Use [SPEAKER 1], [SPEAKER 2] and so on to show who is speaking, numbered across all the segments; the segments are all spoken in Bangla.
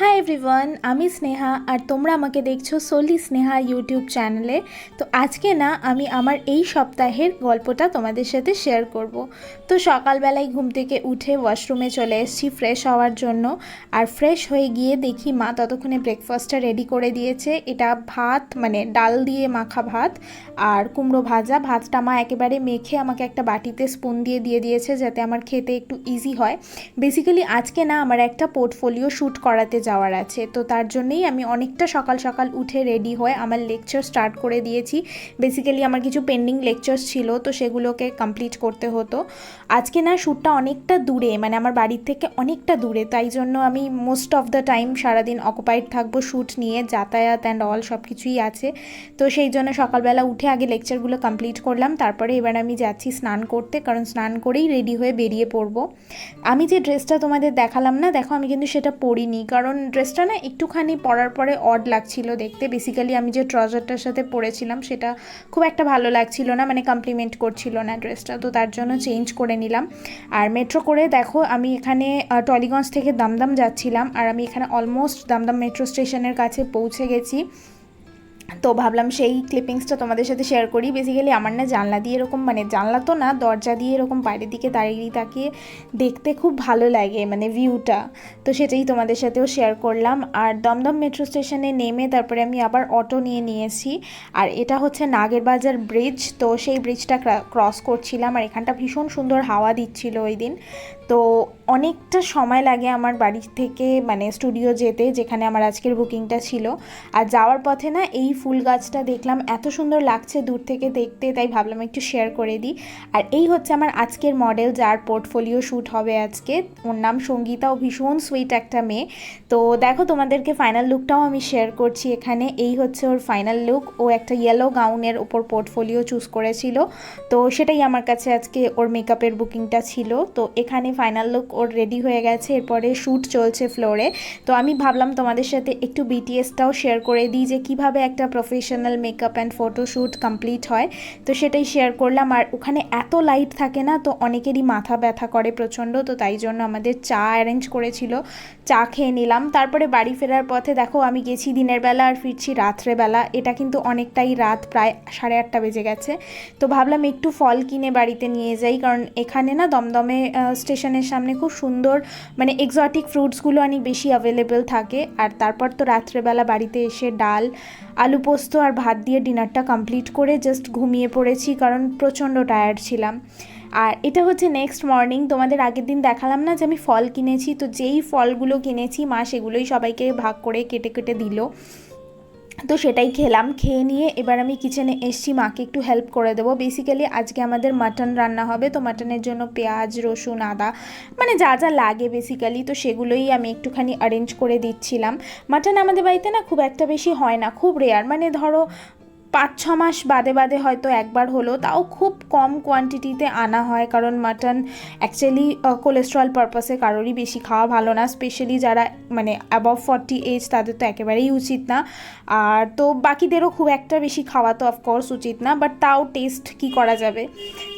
[SPEAKER 1] হাই এভরিওয়ান আমি স্নেহা আর তোমরা আমাকে দেখছ সোলি স্নেহা ইউটিউব চ্যানেলে তো আজকে না, আমি আমার এই সপ্তাহের গল্পটা তোমাদের সাথে শেয়ার করব। তো সকালবেলায় ঘুম থেকে উঠে ওয়াশরুমে চলে এসেছি ফ্রেশ হওয়ার জন্য। আর ফ্রেশ হয়ে গিয়ে দেখি মা ততক্ষণে ব্রেকফাস্টটা রেডি করে দিয়েছে। এটা ভাত মানে ডাল দিয়ে মাখা ভাত। আর কুমড়ো ভাজা, ভাতটা মা একেবারে মেখে আমাকে একটা বাটিতে স্পুন দিয়ে দিয়ে দিয়েছে যাতে আমার খেতে একটু ইজি হয়। বেসিক্যালি আজকে না, আমার একটা পোর্টফোলিও শ্যুট করাতে যাওয়ার আছে। তো তার জন্যেই আমি অনেকটা সকাল সকাল উঠে রেডি হয়ে আমার লেকচার স্টার্ট করে দিয়েছি। বেসিক্যালি আমার কিছু পেন্ডিং লেকচার্স ছিল, তো সেগুলোকে কমপ্লিট করতে হতো। আজকে না শ্যুটটা অনেকটা দূরে মানে আমার বাড়ির থেকে অনেকটা দূরে, তাই জন্য আমি মোস্ট অফ দ্য টাইম সারাদিন অকুপাইড থাকব শ্যুট নিয়ে, যাতায়াত অ্যান্ড অল সব কিছুই আছে। তো সেই জন্য সকালবেলা উঠে আগে লেকচারগুলো কমপ্লিট করলাম, তারপরে এবার আমি যাচ্ছি স্নান করতে, কারণ স্নান করেই রেডি হয়ে বেরিয়ে পড়ব। আমি যে ড্রেসটা তোমাদের দেখালাম না, দেখো আমি কিন্তু সেটা পরিনি, কারণ ড্রেসটা না একটুখানি পরার পরে অড লাগছিল দেখতে। বেসিক্যালি আমি যে ট্রাউজারটার সাথে পরেছিলাম, সেটা খুব একটা ভালো লাগছিল না মানে কমপ্লিমেন্ট করছিল না ড্রেসটা তো তার জন্য চেঞ্জ করে নিলাম। আর মেট্রো করে দেখো, আমি এখানে টলিগঞ্জ থেকে দামদাম যাচ্ছিলাম। আর আমি এখানে অলমোস্ট দামদাম মেট্রো স্টেশনের কাছে পৌঁছে গেছি। তো ভাবলাম সেই ক্লিপিংসটা তোমাদের সাথে শেয়ার করি। বেসিক্যালি আমার না জানলা দিয়ে এরকম মানে জানলা তো না, দরজা দিয়ে এরকম বাইরের দিকে দাঁড়িয়ে তাকিয়ে দেখতে খুব ভালো লাগে মানে ভিউটা তো সেটাই তোমাদের সাথেও শেয়ার করলাম। আর দমদম মেট্রো স্টেশনে নেমে তারপরে আমি আবার অটো নিয়ে নিয়েছি। আর এটা হচ্ছে নাগেরবাজার ব্রিজ তো সেই ব্রিজটা ক্রস করছিলাম। আর এখানটা ভীষণ সুন্দর হাওয়া দিচ্ছিল ওই দিন। তো অনেকটা সময় লাগে আমার বাড়ি থেকে মানে স্টুডিও যেতে, যেখানে আমার আজকের বুকিংটা ছিল। আর যাওয়ার পথে না এই ফুল গাছটা দেখলাম, এত সুন্দর লাগছে দূর থেকে দেখতে, তাই ভাবলাম একটু শেয়ার করে দিই। আর এই হচ্ছে আমার আজকের মডেল যার পোর্টফোলিও শ্যুট হবে আজকে। ওর নাম সঙ্গীতা ও ভীষণ সুইট একটা মেয়ে। তো দেখো তোমাদেরকে ফাইনাল লুকটাও আমি শেয়ার করছি এখানে। এই হচ্ছে ওর ফাইনাল লুক ও একটা ইয়েলো গাউনের ওপর পোর্টফোলিও চুজ করেছিল। তো সেটাই আমার কাছে আজকে ওর মেকআপের বুকিংটা ছিল। তো এখানে ফাইনাল লুক ওর রেডি হয়ে গেছে, এরপরে শ্যুট চলছে ফ্লোরে তো আমি ভাবলাম তোমাদের সাথে একটু বিটিএসটাও শেয়ার করে দিই যে কীভাবে একটা professional makeup and photoshoot complete হয়। তো সেটাই শেয়ার করলাম। আর ওখানে এত লাইট থাকে না, তো অনেকেরই মাথা ব্যথা করে প্রচণ্ড, তো তাই জন্য আমাদের চা অ্যারেঞ্জ করেছিল। চা খেয়ে নিলাম। তারপরে বাড়ি ফেরার পথে দেখো, আমি গেছি দিনের বেলা আর ফিরছি রাত্রেবেলা এটা কিন্তু অনেকটাই রাত, প্রায় সাড়ে আটটা বেজে গেছে। তো ভাবলাম একটু ফল কিনে বাড়িতে নিয়ে যাই, কারণ এখানে না দমদমে স্টেশনের সামনে খুব সুন্দর মানে এক্সটিক ফ্রুটসগুলো অনেক বেশি অ্যাভেলেবেল থাকে। আর তারপর তো রাত্রেবেলা বাড়িতে এসে ডাল, আলু পোস্ত আর ভাত দিয়ে ডিনারটা কমপ্লিট করে জাস্ট ঘুমিয়ে পড়েছি কারণ প্রচণ্ড টায়ার্ড ছিলাম। আর এটা হচ্ছে নেক্সট মর্নিং তোমাদের আগের দিন দেখালাম না যে আমি ফল কিনেছি? তো যেই ফলগুলো কিনেছি, মা সেগুলোই সবাইকে ভাগ করে কেটে কেটে দিল। তো সেটাই খেলাম, খেয়ে নিয়ে এবার আমি কিচেনে এসছি, মাকে একটু হেল্প করে দেবো। বেসিক্যালি আজকে আমাদের মাটন রান্না হবে, তো মাটনের জন্য পেঁয়াজ, রসুন, আদা মানে যা যা লাগে বেসিক্যালি তো সেগুলোই আমি একটুখানি অ্যারেঞ্জ করে দিচ্ছিলাম। মাটন আমাদের বাড়িতে না খুব একটা বেশি হয় না, খুব রেয়ার মানে ধরো পাঁচ ছ মাস বাদে বাদে হয়তো একবার হলো, তাও খুব কম কোয়ান্টিটিতে আনা হয়, কারণ মাটন অ্যাকচুয়ালি কোলেস্ট্রল পারপাসে কারোরই বেশি খাওয়া ভালো না স্পেশালি যারা মানে অ্যাবভ ফর্টি এজ তাদের তো একেবারেই উচিত না। আর তো বাকিদেরও খুব একটা বেশি খাওয়া তো অফকোর্স উচিত না বাট তাও টেস্ট কি করা যাবে?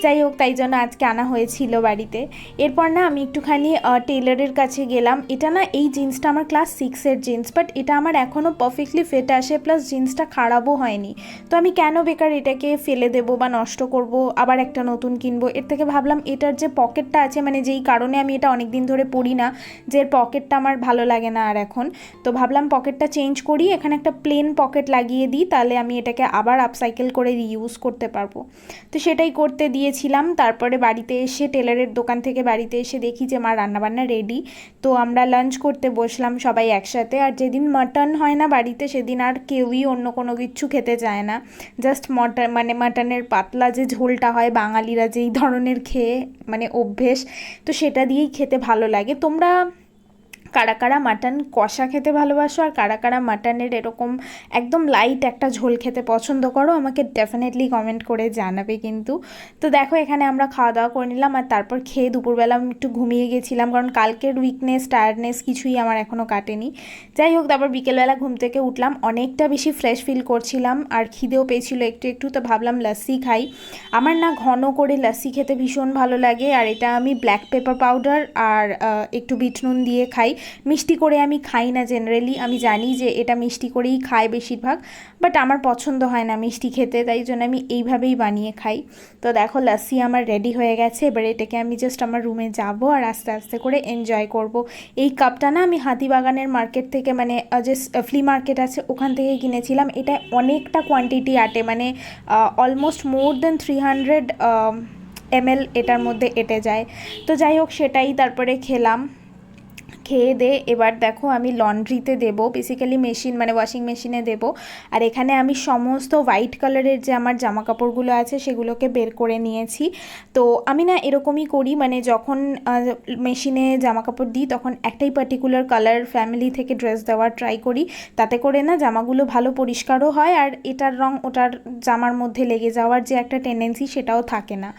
[SPEAKER 1] যাই হোক, তাই জন্য আজকে আনা হয়েছিল বাড়িতে। এরপর না আমি একটুখানি টেলারের কাছে গেলাম। এটা না এই জিন্সটা আমার ক্লাস সিক্সের জিন্স বাট এটা আমার এখনও পারফেক্টলি ফিট আসে প্লাস জিন্সটা খারাপও হয়নি। তো আমি কেন বেকার এটাকে ফেলে দেবো বা নষ্ট করব? আবার একটা নতুন কিনবো? এর থেকে ভাবলাম এটার যে পকেটটা আছে মানে যেই কারণে আমি এটা অনেক দিন ধরে পরি না, যে পকেটটা আমার ভালো লাগে না আর এখন। তো ভাবলাম পকেটটা চেঞ্জ করি, এখানে একটা প্লেন পকেট লাগিয়ে দিই, তাহলে আমি এটাকে আবার আপসাইকেল করে রিইউজ করতে পারব। তো সেটাই করতে দিয়েছিলাম, তারপরে বাড়িতে এসে টেলারের দোকান থেকে বাড়িতে এসে দেখি যে মা রান্নাবান্না রেডি তো আমরা লাঞ্চ করতে বসলাম সবাই একসাথে, আর যেদিন মাটন হয় না বাড়িতে, সেদিন আর কেউই অন্য কোনো কিচ্ছু খেতে চায় না। জাস্ট মটন মানে মাটনের পাতলা যে ঝোলটা হয়, বাঙালিরা যেই ধরনের খেয়ে মানে অভ্যেস, তো সেটা দিয়েই খেতে ভালো লাগে। তোমরা কারা কারা মাটন কষা খেতে ভালোবাসো আর কারা কারা মাটনের এরকম একদম লাইট একটা ঝোল খেতে পছন্দ করো, আমাকে ডেফিনেটলি কমেন্ট করে জানাবে কিন্তু। তো দেখো, এখানে আমরা খাওয়া দাওয়া করে নিলাম আর তারপর খেয়ে দুপুরবেলা আমি একটু ঘুমিয়ে গেছিলাম কারণ কালকের উইকনেস টায়ার্ডনেস কিছুই আমার এখনও কাটেনি। যাই হোক, তারপর বিকেলবেলা ঘুম থেকে উঠলাম, অনেকটা বেশি ফ্রেশ ফিল করছিলাম আর খিদেও পেয়েছিল একটু একটু, তো ভাবলাম লাস্সি খাই। আমার না ঘন করে লাস্সি খেতে ভীষণ ভালো লাগে আর এটা আমি ব্ল্যাক পেপার পাউডার আর একটু বিট নুন দিয়ে খাই। মিষ্টি করে আমি খাই না জেনারেলি আমি জানি যে এটা মিষ্টি করেই খায় বেশিরভাগ বাট আমার পছন্দ হয় না মিষ্টি খেতে, তাই জন্য আমি এইভাবেই বানিয়ে খাই। তো দেখো লাস্সি আমার রেডি হয়ে গেছে, এবার এটাকে আমি জাস্ট আমার রুমে যাব আর আস্তে আস্তে করে এনজয় করব। এই কাপটা না আমি হাতিবাগানের মার্কেট থেকে মানে যে ফ্লি মার্কেট আছে, ওখান থেকে কিনেছিলাম। এটা অনেকটা কোয়ান্টিটি আটে মানে almost more than three hundred ML এটার মধ্যে এটে যায়। তো যাই হোক, সেটাই তারপরে খেলাম। খেয়ে দে, এবার দেখো আমি লন্ড্রিতে দেবো বেসিক্যালি মেশিন মানে ওয়াশিং মেশিনে দেব। আর এখানে আমি সমস্ত হোয়াইট কালারের যে আমার জামা কাপড়গুলো আছে, সেগুলোকে বের করে নিয়েছি। তো আমি না এরকমই করি মানে যখন মেশিনে জামা কাপড় দিই, তখন একটাই পার্টিকুলার কালার ফ্যামিলি থেকে ড্রেস দেওয়ার ট্রাই করি। তাতে করে না জামাগুলো ভালো পরিষ্কারও হয়, আর এটার রং ওটার জামার মধ্যে লেগে যাওয়ার যে একটা টেন্ডেন্সি সেটাও থাকে না।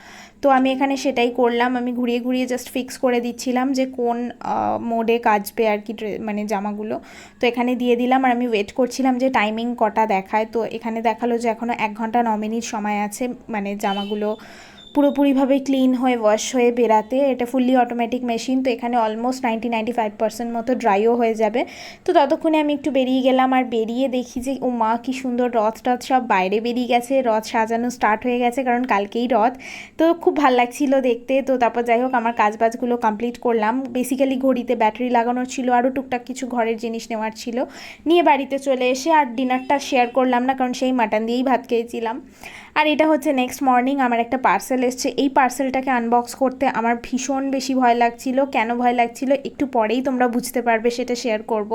[SPEAKER 1] তো আমি এখানে সেটাই করলাম। আমি ঘুরিয়ে ঘুরিয়ে জাস্ট ফিক্স করে দিচ্ছিলাম যে কোন মোডে কাজবে আর কি মানে জামাগুলো। তো এখানে দিয়ে দিলাম আর আমি ওয়েট করছিলাম যে টাইমিং কটা দেখায়। তো এখানে দেখাল যে এখনও এক ঘণ্টা ন মিনিট সময় আছে মানে জামাগুলো পুরোপুরিভাবে ক্লিন হয়ে ওয়াশ হয়ে বেরাতে এটা ফুললি অটোমেটিক মেশিন তো এখানে almost ninety ninety five percent মতো ড্রাইও হয়ে যাবে। তো ততক্ষণে আমি একটু বেরিয়ে গেলাম আর বেরিয়ে দেখি যে, ও মা কি সুন্দর রথ টথ সব বাইরে বেরিয়ে গেছে, রথ সাজানো স্টার্ট হয়ে গেছে, কারণ কালকেই রথ। তো খুব ভালো লাগছিল দেখতে, তো তারপর যাই হোক, আমার কাজ বাজগুলো কমপ্লিট করলাম। বেসিক্যালি ঘড়িতে ব্যাটারি লাগানোর ছিল, আরও টুকটাক কিছু ঘরের জিনিস নেওয়ার ছিল। নিয়ে বাড়িতে চলে এসে আর ডিনারটা শেয়ার করলাম না, কারণ সেই মাটন দিয়েই ভাত খেয়েছিলাম। আর এটা হচ্ছে নেক্সট মর্নিং আমার একটা পার্সেল এসছে। এই পার্সেলটাকে আনবক্স করতে আমার ভীষণ বেশি ভয় লাগছিল। কেন ভয় লাগছিল? একটু পরেই তোমরা বুঝতে পারবে সেটা শেয়ার করব।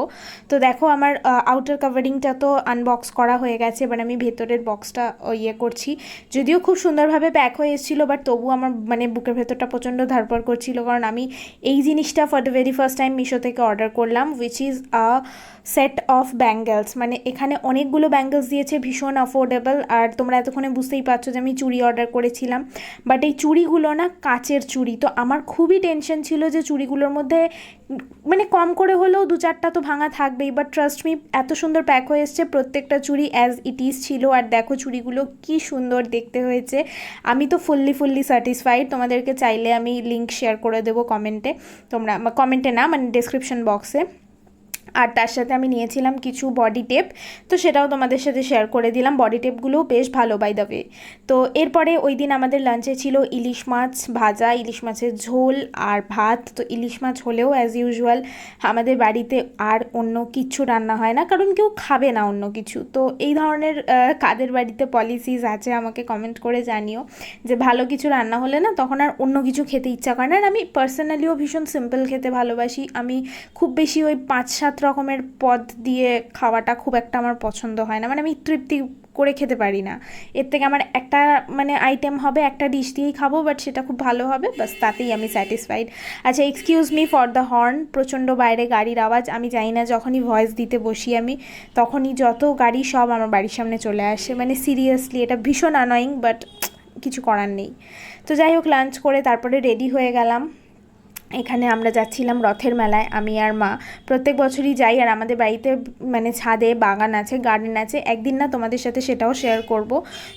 [SPEAKER 1] তো দেখো আমার আউটার কাভারিংটা তো আনবক্স করা হয়ে গেছে, এবার আমি ভেতরের বক্সটা ইয়ে করছি। যদিও খুব সুন্দরভাবে প্যাক হয়ে এসেছিল বাট তবু আমার মানে বুকের ভেতরটা প্রচণ্ড ধরপড় করছিল। কারণ আমি এই জিনিসটা for the very first time Meesho থেকে অর্ডার করলাম which is a set of bangles মানে এখানে অনেকগুলো ব্যাঙ্গেলস দিয়েছে, ভীষণ অ্যাফোর্ডেবল আর তোমরা এতক্ষণে বুঝতেই পারছ যে আমি চুড়ি অর্ডার করেছিলাম। বাট এই চুড়িগুলো না কাচের চুড়ি, তো আমার খুবই টেনশন ছিল যে চুড়িগুলোর মধ্যে মানে কম করে হলেও দু চারটা তো ভাঙা থাকবেই। বাট ট্রাস্ট মি এত সুন্দর প্যাক হয়ে এসছে, প্রত্যেকটা চুড়ি অ্যাজ ইট ইজ ছিল, আর দেখো চুড়িগুলো কি সুন্দর দেখতে হয়েছে। আমি তো ফুললি ফুললি স্যাটিসফাইড তোমাদেরকে চাইলে আমি লিঙ্ক শেয়ার করে দেবো কমেন্টে তোমরা কমেন্টে না মানে ডেসক্রিপশন বক্সে আর তার সাথে আমি নিয়েছিলাম কিছু বডি টেপ তো সেটাও তোমাদের সাথে শেয়ার করে দিলাম। বডি টেপগুলোও বেশ ভালো বাই ওয়ে তো এরপরে ওই দিন আমাদের লাঞ্চে ছিল ইলিশ মাছ ভাজা, ইলিশ মাছের ঝোল আর ভাত। তো ইলিশ মাছ হলেও অ্যাজ ইউজুয়াল আমাদের বাড়িতে আর অন্য কিছু রান্না হয় না, কারণ কেউ খাবে না অন্য কিছু। তো এই ধরনের কাদের বাড়িতে পলিসিস আছে আমাকে কমেন্ট করে জানিও, যে ভালো কিছু রান্না হলে না তখন আর অন্য কিছু খেতে ইচ্ছা করে না। আর আমি পার্সোনালিও ভীষণ সিম্পল খেতে ভালোবাসি। আমি খুব বেশি ওই পাঁচ সাত রকমের পদ দিয়ে খাওয়াটা খুব একটা আমার পছন্দ হয় না। মানে আমি তৃপ্তি করে খেতে পারি না। এর থেকে আমার একটা মানে আইটেম হবে, একটা ডিশ দিয়েই খাব বাট সেটা খুব ভালো হবে বাস তাতেই আমি স্যাটিসফাইড আচ্ছা excuse me for the horn প্রচণ্ড বাইরে গাড়ির আওয়াজ, আমি জানি না যখনই ভয়েস দিতে বসি আমি, তখনই যত গাড়ি সব আমার বাড়ির সামনে চলে আসে। মানে সিরিয়াসলি এটা ভীষণ আনয়িং বাট কিছু করার নেই। তো যাই হোক লাঞ্চ করে তারপরে রেডি হয়ে গেলাম। এখানে আমরা যাচ্ছিলাম রথের মেলায়। আমি আর মা প্রত্যেক বছরই যাই আর আমাদের বাড়িতে মানে ছাদে বাগান আছে গার্ডেন আছে। একদিন না তোমাদের সাথে সেটাও শেয়ার করব।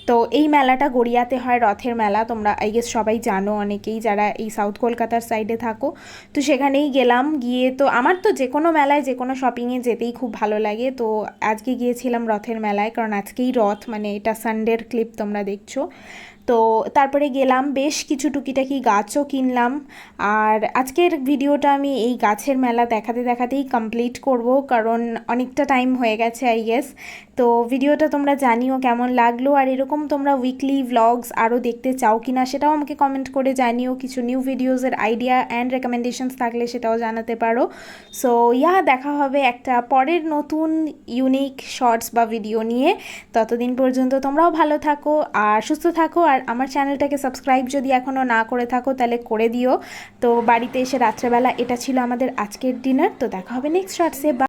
[SPEAKER 1] তো এই মেলাটা গড়িয়াতে হয়, রথের মেলা। তোমরা আই গেস সবাই জানো অনেকেই যারা এই সাউথ কলকাতার সাইডে থাকো। তো সেখানেই গেলাম। গিয়ে তো আমার তো যে কোনো মেলায় যে কোনো শপিংয়ে যেতেই খুব ভালো লাগে। তো আজকে গিয়েছিলাম রথের মেলায়। কারণ আজকেই রথ মানে এটা সানডের ক্লিপ তোমরা দেখছ। তো তারপরে গেলাম, বেশ কিছু টুকিটাকি গাছও কিনলাম। আর আজকের ভিডিওটা আমি এই গাছের মেলা দেখাতে দেখাতেই কমপ্লিট করব, কারণ অনেকটা টাইম হয়ে গেছে আই গেস তো ভিডিওটা তোমরা জানিও কেমন লাগল, আর এরকম তোমরা উইকলি ভ্লগস আরও দেখতে চাও কি না সেটাও আমাকে কমেন্ট করে জানিও। কিছু নিউ ভিডিওসের আইডিয়া অ্যান্ড রেকমেন্ডেশনস থাকলে সেটাও জানাতে পারো। সো ইয়া, দেখা হবে একটা পরের নতুন ইউনিক শর্টস বা ভিডিও নিয়ে। ততদিন পর্যন্ত তোমরাও ভালো থাকো আর সুস্থ থাকো, আর আমার চ্যানেলটাকে সাবস্ক্রাইব যদি এখনও না করে থাকো তাহলে করে দিও। তো বাড়িতে এসে রাত্রেবেলা এটা ছিল আমাদের আজকের ডিনার তো দেখা হবে নেক্সট শর্টসে বা